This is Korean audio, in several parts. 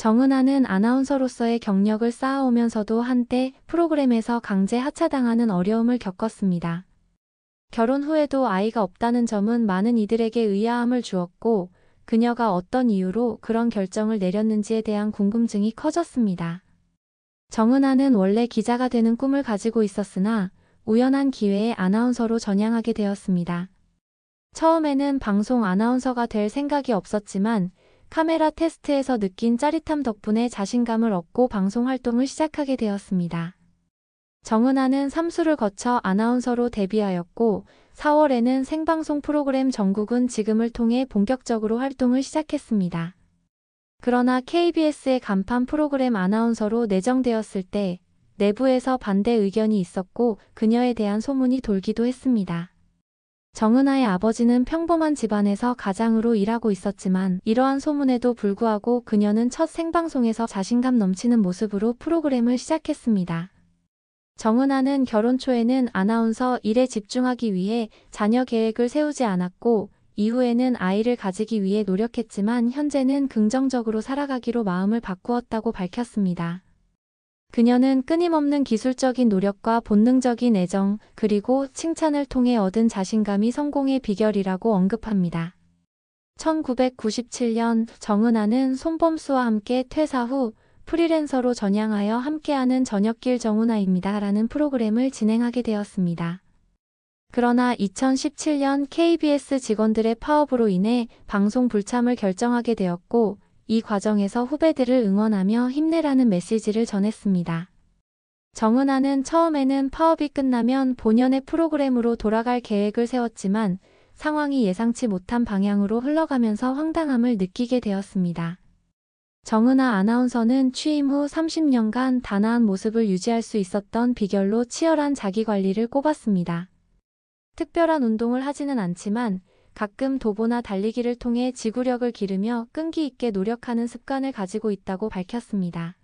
정은아는 아나운서로서의 경력을 쌓아오면서도 한때 프로그램에서 강제 하차당하는 어려움을 겪었습니다. 결혼 후에도 아이가 없다는 점은 많은 이들에게 의아함을 주었고 그녀가 어떤 이유로 그런 결정을 내렸는지에 대한 궁금증이 커졌습니다. 정은아는 원래 기자가 되는 꿈을 가지고 있었으나 우연한 기회에 아나운서로 전향하게 되었습니다. 처음에는 방송 아나운서가 될 생각이 없었지만 카메라 테스트에서 느낀 짜릿함 덕분에 자신감을 얻고 방송 활동을 시작하게 되었습니다. 정은아는 삼수를 거쳐 아나운서로 데뷔하였고 4월에는 생방송 프로그램 전국은 지금을 통해 본격적으로 활동을 시작했습니다. 그러나 KBS의 간판 프로그램 아나운서로 내정되었을 때 내부에서 반대 의견이 있었고 그녀에 대한 소문이 돌기도 했습니다. 정은아의 아버지는 평범한 집안에서 가장으로 일하고 있었지만 이러한 소문에도 불구하고 그녀는 첫 생방송에서 자신감 넘치는 모습으로 프로그램을 시작했습니다. 정은아는 결혼 초에는 아나운서 일에 집중하기 위해 자녀 계획을 세우지 않았고 이후에는 아이를 가지기 위해 노력했지만 현재는 긍정적으로 살아가기로 마음을 바꾸었다고 밝혔습니다. 그녀는 끊임없는 기술적인 노력과 본능적인 애정, 그리고 칭찬을 통해 얻은 자신감이 성공의 비결이라고 언급합니다. 1997년 정은아는 손범수와 함께 퇴사 후 프리랜서로 전향하여 함께하는 저녁길 정은아입니다. 라는 프로그램을 진행하게 되었습니다. 그러나 2017년 KBS 직원들의 파업으로 인해 방송 불참을 결정하게 되었고 이 과정에서 후배들을 응원하며 힘내라는 메시지를 전했습니다. 정은아는 처음에는 파업이 끝나면 본연의 프로그램으로 돌아갈 계획을 세웠지만 상황이 예상치 못한 방향으로 흘러가면서 황당함을 느끼게 되었습니다. 정은아 아나운서는 취임 후 30년간 단아한 모습을 유지할 수 있었던 비결로 치열한 자기관리를 꼽았습니다. 특별한 운동을 하지는 않지만 가끔 도보나 달리기를 통해 지구력을 기르며 끈기 있게 노력하는 습관을 가지고 있다고 밝혔습니다.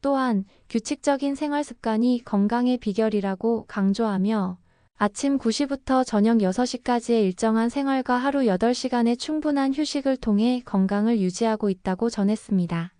또한 규칙적인 생활 습관이 건강의 비결이라고 강조하며 아침 9시부터 저녁 6시까지의 일정한 생활과 하루 8시간의 충분한 휴식을 통해 건강을 유지하고 있다고 전했습니다.